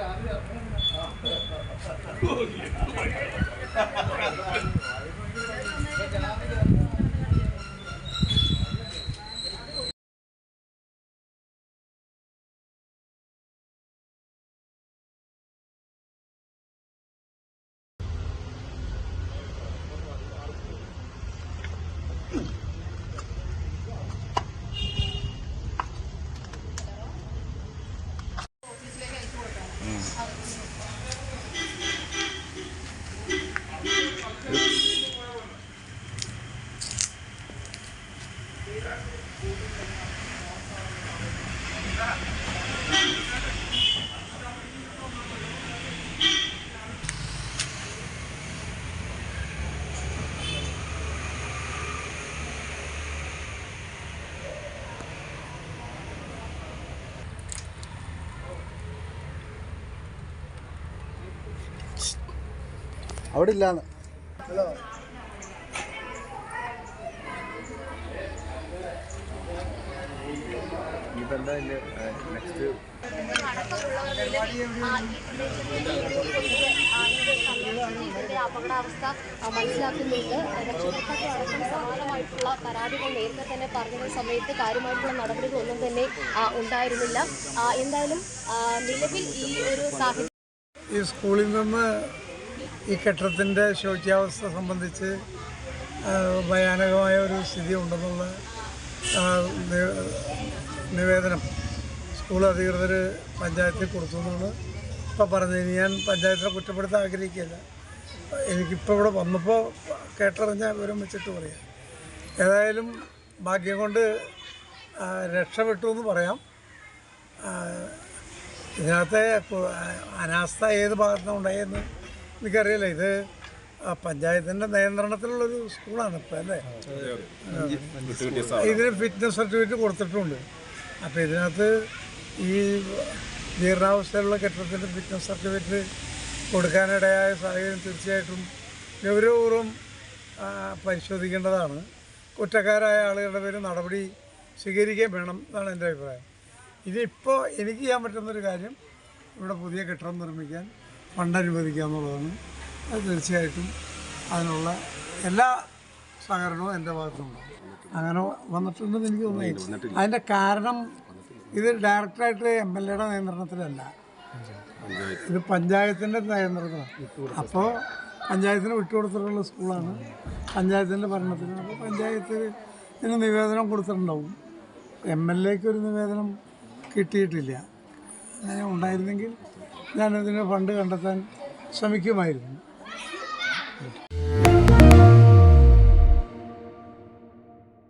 രാവിലെ അവിടെ ഇല്ലാന്ന് ഇനിയിപ്പോൾ എന്താ ഇതിന്റെ നെക്സ്റ്റ് അപകടാവസ്ഥ ആ, മനസ്സിലാക്കുന്നുണ്ട്. രക്ഷകർത്താക്കൾ അടക്കം സമാനമായിട്ടുള്ള പരാതികൾ നേരത്തെ തന്നെ പറഞ്ഞ സമയത്ത് കാര്യമായിട്ടുള്ള നടപടികളൊന്നും തന്നെ ഉണ്ടായിരുന്നില്ല. എന്തായാലും നിലവിൽ ഈ ഒരു സാഹചര്യം ഈ സ്കൂളിൽ നിന്ന് ഈ കെട്ടിടത്തിന്റെ ശോച്യാവസ്ഥ സംബന്ധിച്ച് ഭയാനകമായ ഒരു സ്ഥിതി ഉണ്ടെന്നുള്ള നിവേദനം സ്കൂൾ അധികൃതർ പഞ്ചായത്തിൽ കൊടുത്തു എന്നാണ് ഇപ്പം പറഞ്ഞത്. ഞാൻ പഞ്ചായത്തിനെ കുറ്റപ്പെടുത്താൻ ആഗ്രഹിക്കില്ല എനിക്കിപ്പോൾ ഇവിടെ വന്നപ്പോൾ കേട്ടറിഞ്ഞ വിവരം വെച്ചിട്ട് പറയാം. ഏതായാലും ഭാഗ്യം കൊണ്ട് രക്ഷപ്പെട്ടു എന്ന് പറയാം. ഇതിനകത്തെ അനാസ്ഥ ഏത് ഭാഗത്തുനിന്ന് ഉണ്ടായെന്ന് എനിക്കറിയില്ല. ഇത് പഞ്ചായത്തിന്റെ നിയന്ത്രണത്തിലുള്ളൊരു സ്കൂളാണ് ഇപ്പം അല്ലേ? ഇതിന് ഫിറ്റ്നസ് സർട്ടിഫിക്കറ്റ് കൊടുത്തിട്ടുണ്ട്. അപ്പോൾ ഇതിനകത്ത് ഈ ജീർണാവസ്ഥയിലുള്ള കെട്ടിടത്തിന്റെ ഫിറ്റ്നസ് സർട്ടിഫിക്കറ്റ് കൊടുക്കാനിടയായ സാഹചര്യം തീർച്ചയായിട്ടും ഗൗരവപൂർവം പരിശോധിക്കേണ്ടതാണ്. കുറ്റക്കാരായ ആളുകളുടെ പേര് നടപടി സ്വീകരിക്കുകയും വേണം എന്നാണ് എന്റെ അഭിപ്രായം. ഇതിപ്പോൾ എനിക്ക് ചെയ്യാൻ പറ്റുന്നൊരു കാര്യം ഇവിടെ പുതിയ കെട്ടിടം നിർമ്മിക്കാൻ ഫണ്ട് അനുവദിക്കുക എന്നുള്ളതാണ്. അത് തീർച്ചയായിട്ടും അതിനുള്ള എല്ലാ സഹകരണവും എന്റെ ഭാഗത്തുനിന്നുണ്ടാവും അങ്ങനെ വന്നിട്ടുണ്ടെന്ന് എനിക്ക് തോന്നുന്നു. അതിന്റെ കാരണം ഇത് ഡയറക്റ്റായിട്ട് എം എൽ എയുടെ നിയന്ത്രണത്തിലല്ല. ഇത് പഞ്ചായത്തിന്റെ നിയന്ത്രണത്തിലാണ്. അപ്പോൾ പഞ്ചായത്തിന് വിട്ടുകൊടുത്തിട്ടുള്ള സ്കൂളാണ്. പഞ്ചായത്തിന്റെ ഭരണത്തിൽ അപ്പോൾ പഞ്ചായത്ത് ഇതിന് നിവേദനം കൊടുത്തിട്ടുണ്ടാവും. എം എൽ എക്ക് ഒരു നിവേദനം കിട്ടിയിട്ടില്ല. അങ്ങനെ ഉണ്ടായിരുന്നെങ്കിൽ ഞാനതിന് ഫണ്ട് കണ്ടെത്താൻ ശ്രമിക്കുമായിരുന്നു.